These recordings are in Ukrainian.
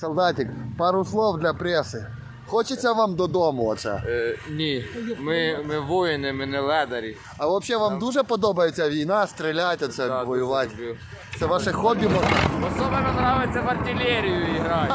Солдатик, пару слов для преси. Хочеться вам додому оце. Е, ні, ми, ми воїни, ми не ледарі. А взагалі вам дуже подобається війна, стріляти, це Да, воювати. дуже. Це ваше хобі. можна? Особливо подобається в артилерію грати.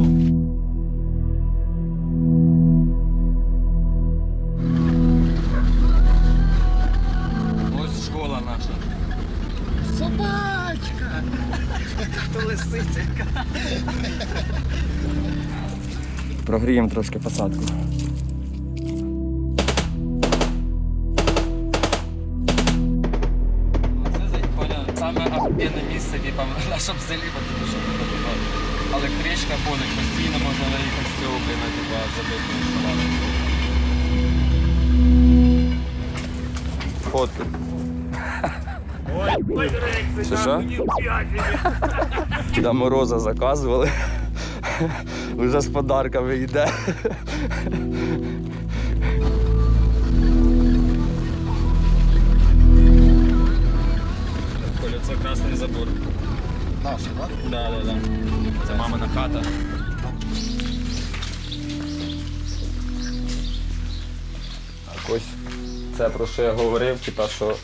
Прогріємо трошки посадку. Саме охуєнне місце, типа, в нашому селі, тому що типа, електричка ходить, постійно можна виїхати з цього блина, типа, забити села. Фотки. Що що? До мороза заказували. Вже з подарками йде. Коля, це красний забор. Наші, так? Да, да, да. Це мамина хата. Ось це про що я говорив, типа, що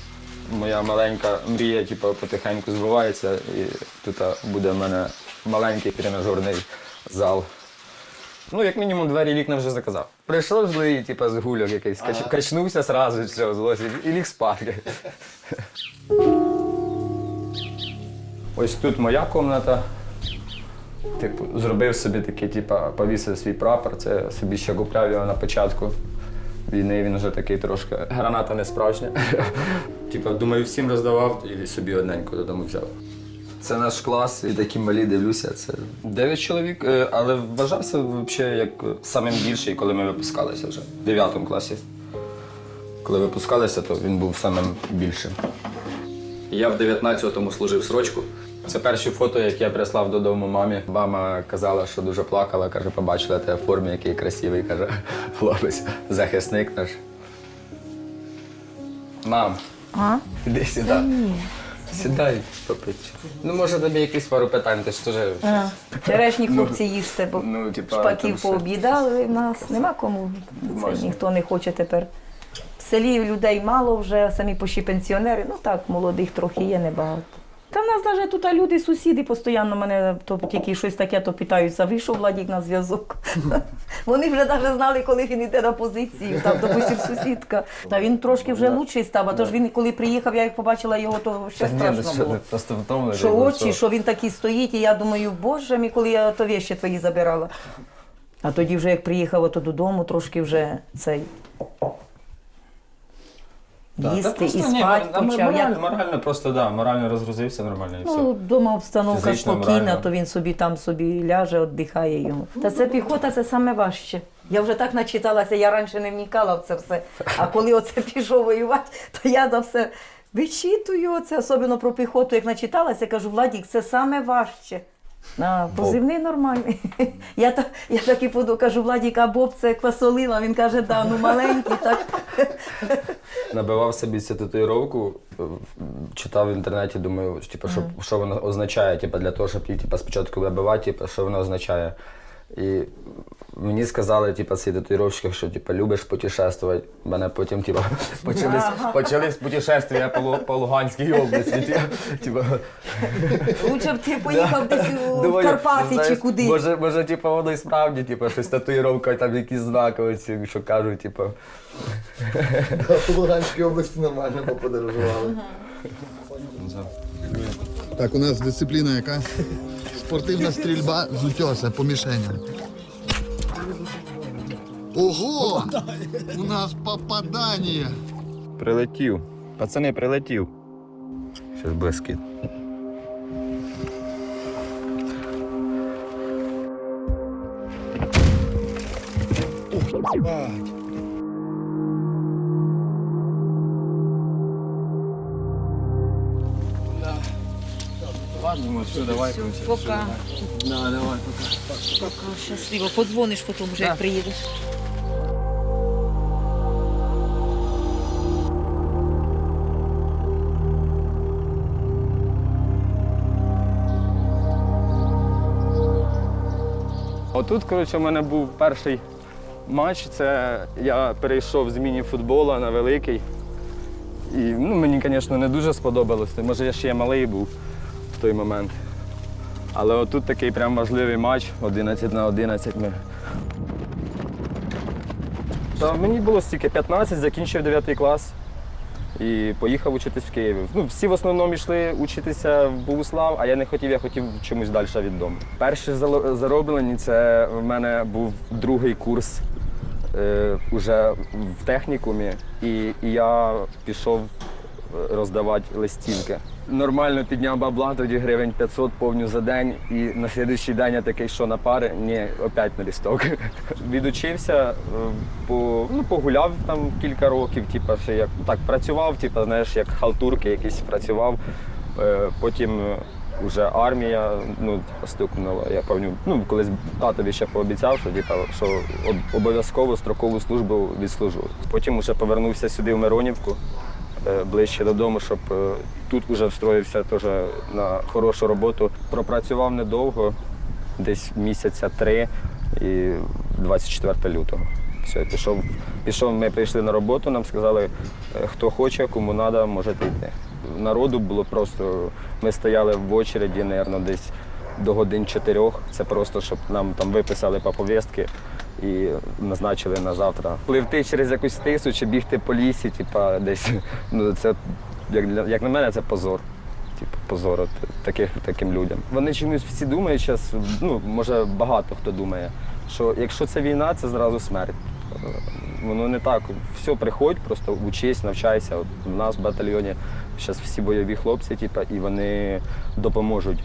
моя маленька мрія типа, потихеньку збувається, і тут буде в мене маленький тренажерний зал. Ну, як мінімум, двері вікна вже заказав. Прийшов злий, типа, з гульок якийсь, кач, качнувся зразу, все, злость, і ліг спати. Ось тут моя кімната. Типу, зробив собі такий, типа, повісив свій прапор. Це собі ще купляв його на початку війни. Він вже такий трошки. Граната не справжня. Типа, думаю, всім роздавав і собі одненьку додому взяв. Це наш клас, і такі малі дивлюся. Це дев'ять чоловік, е, але вважався взагалі як самим більший, коли ми випускалися вже в дев'ятому класі. Коли випускалися, то він був самим більшим. Я в 19-му служив срочку. Це перші фото, які я прислав додому мамі. Мама казала, що дуже плакала, каже, побачила тебе в формі, який красивий, каже, хлопець, захисник наш. Мам, А? іди сюди. Сідай, попить. Ну, може, тобі якісь пару питань, ти ж теж. А, Черешні хлопці їсти, бо ну, типа, шпаків все. пооб'їдали в нас. Нема кому. Це Можна. ніхто не хоче тепер. В селі людей мало вже, самі поші пенсіонери. Ну так, молодих трохи є, небагато. Та в нас навіть тут люди, сусіди постійно мене то тільки щось таке, то питаються, вийшов Владік на зв'язок. Вони вже навіть знали, коли він йде на позицію, там, допустим, сусідка. Та він трошки вже лучший став, а то ж він, коли приїхав, я як побачила його, то ще ну страшно що було. просто втомлений. Що ну, очі, що він такий стоїть, і я думаю, боже мій, коли я то вещі твої забирала. А тоді вже як приїхав ото додому, трошки вже цей. Їсти і ні, спати почав. Морально, морально просто, да, морально розгрузився нормально і все. ну, вдома обстановка Фізично, спокійна, морально. то він собі там собі ляже, віддихає йому. Та це піхота, це саме важче. Я вже так начиталася, я раніше не вникала в це все. А коли оце пішов воювати, то я за все вичитую оце, особливо про піхоту, як начиталася, кажу, Владік, це саме важче. А, позивний нормальний. Я, та, я так і поду, кажу, Владіка Боб це квасолила. Він каже, да, ну маленький, так. Набивав собі цю татуїровку, е, читав в інтернеті, думаю, типу, що, що воно означає, типу, для того, щоб її типу, спочатку набивати, типу, що воно означає. І мені сказали, типу, ці татуїровщики, що типу, любиш путешествувати. Мене потім типу, почались, почались путешествия по, по Луганській області. Типу, типу, Лучше б ти поїхав десь у думаю, Карпати знаєш, чи куди. Може, може, типу, воно і справді, типу, щось татуїровка, там якісь знаки, оці, що кажуть, типу. В Луганській області нормально поподорожували. Так, у нас дисципліна яка? Спортивна стрільба з утьоса по мішеням. Ого! У нас попадання! Прилетів. Пацани, прилетів. Щось блискить. Ладно, все, давай. Пока. Да, давай, Пока. Щасливо. Подзвониш потім вже, як приїдеш. Отут, коротше, у мене був перший матч. Це я перейшов з міні-футболу на великий. І ну, мені, звісно, не дуже сподобалось. Може, я ще малий був в той момент. Але отут такий прям важливий матч 11 на 11 ми. Та мені було стільки 15, закінчив 9 клас і поїхав учитись в Києві. Ну, всі в основному йшли учитися в Богуслав, а я не хотів, я хотів чомусь далі від дому. Перші зароблені це в мене був другий курс е, уже в технікумі, і, і я пішов роздавати листівки. Нормально підняв бабла, тоді гривень 500 повню за день. І на слідуючий день я такий, що на пари, ні, опять на лісток. Відучився, е, по, ну, погуляв там кілька років, типу, ще як так працював, типу, знаєш, як халтурки якісь працював. Е, Потім е, вже армія ну, стукнула. Я пам'ятаю, ну, колись татові ще пообіцяв, що, типу, що обов'язково строкову службу відслужу. Потім вже повернувся сюди в Миронівку е, ближче додому, щоб е, тут вже встроївся теж на хорошу роботу. Пропрацював недовго, десь місяця три і 24 лютого. Все, пішов, пішов, ми прийшли на роботу, нам сказали, е, хто хоче, кому треба, можете йти. Народу було просто, ми стояли в очереді, мабуть, десь до годин чотирьох. Це просто, щоб нам там виписали по повістки і назначили на завтра. Пливти через якусь тису чи бігти по лісі, типа десь, ну це як, для- як на мене, це позор. Типу, позор от таких, таким людям. Вони чомусь всі думають зараз, ну, може багато хто думає, що якщо це війна, це зразу смерть. Воно не так. Все, приходь, просто учись, навчайся. От у нас в батальйоні зараз всі бойові хлопці, типу, і вони допоможуть.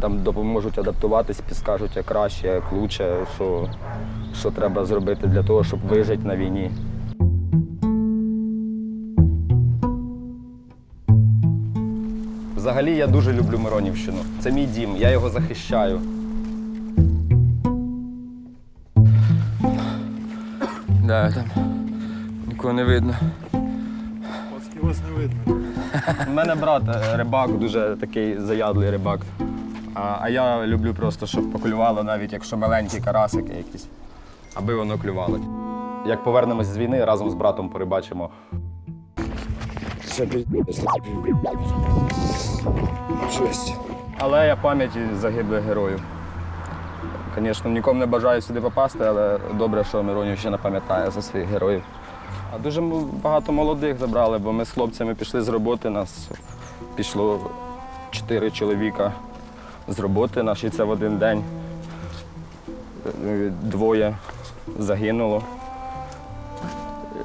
Там допоможуть адаптуватись, підскажуть, як краще, як краще, що, що треба зробити для того, щоб вижити на війні. Взагалі я дуже люблю Миронівщину. Це мій дім, я його захищаю. Да, там нікого не видно. Вас не видно. У мене брат е, рибак, дуже такий заядлий рибак. А, а я люблю просто, щоб поклювало, навіть якщо маленькі карасики якісь, аби воно клювало. Як повернемось з війни, разом з братом порибачимо. Жесть. Але я пам'яті загиблих героїв. Звісно, нікому не бажаю сюди попасти, але добре, що Миронівщина пам'ятає за своїх героїв. А дуже багато молодих забрали, бо ми з хлопцями пішли з роботи. Нас пішло чотири чоловіка з роботи, наші це в один день. Двоє загинуло.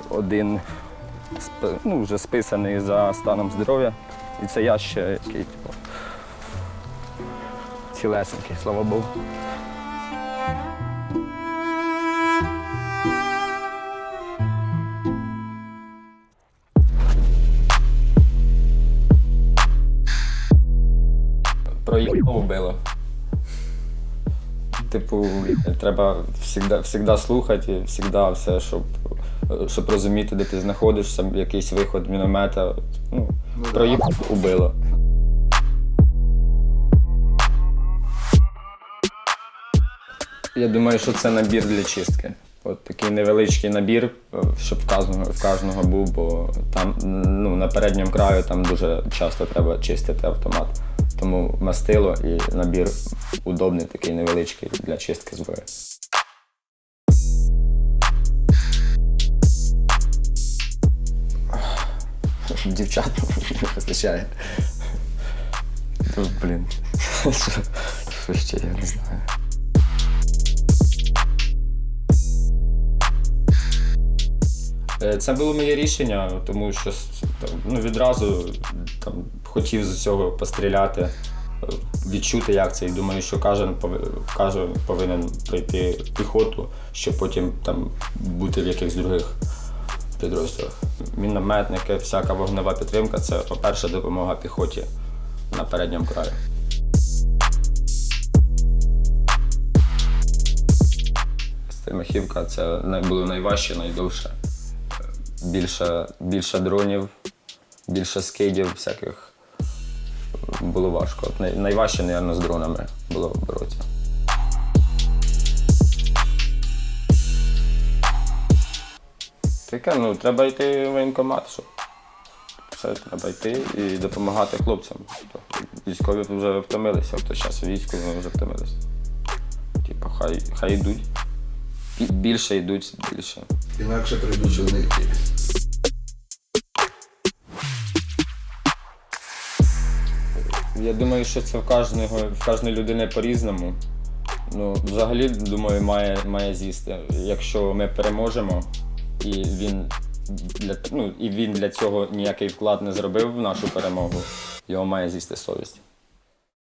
Один ну, вже списаний за станом здоров'я. І це я ще який, типу, цілесенький, слава Богу. Вбило. Типу, треба завжди, завжди слухати, завжди все, щоб, щоб розуміти, де ти знаходишся, якийсь виход міномета. Ну, проїхав, убило. Я думаю, що це набір для чистки. От такий невеличкий набір, щоб в кожного, в кожного був, бо там ну, на передньому краю там дуже часто треба чистити автомат. Тому мастило і набір удобний, такий невеличкий для чистки зброї. Дівчат не вистачає. Блін. Що ще я не знаю. Е, Це було моє рішення, тому що ну, відразу там, хотів з цього постріляти. Е, відчути, як це. І думаю, що кожен, кожен повинен пройти піхоту, щоб потім там бути в якихось других підрозділах. Мінометники, всяка вогнева підтримка це, по-перше, допомога піхоті на передньому краї. Стельмахівка це було найважче, найдовше. Більше, більше дронів, більше скидів, всяких було важко. Найважче, мабуть, з дронами було боротися. Таке, ну, треба йти в воєнкомат, щоб все треба йти і допомагати хлопцям. Військові вже втомилися, в війську, вони вже втомилися. Типа, хай, хай йдуть. Більше йдуть, більше. Інакше прийдуть чоловіки. Я думаю, що це в кожного, в кожної людини по-різному. Ну, взагалі, думаю, має, має з'їсти. Якщо ми переможемо, і він для, ну, і він для цього ніякий вклад не зробив в нашу перемогу, його має з'їсти совість.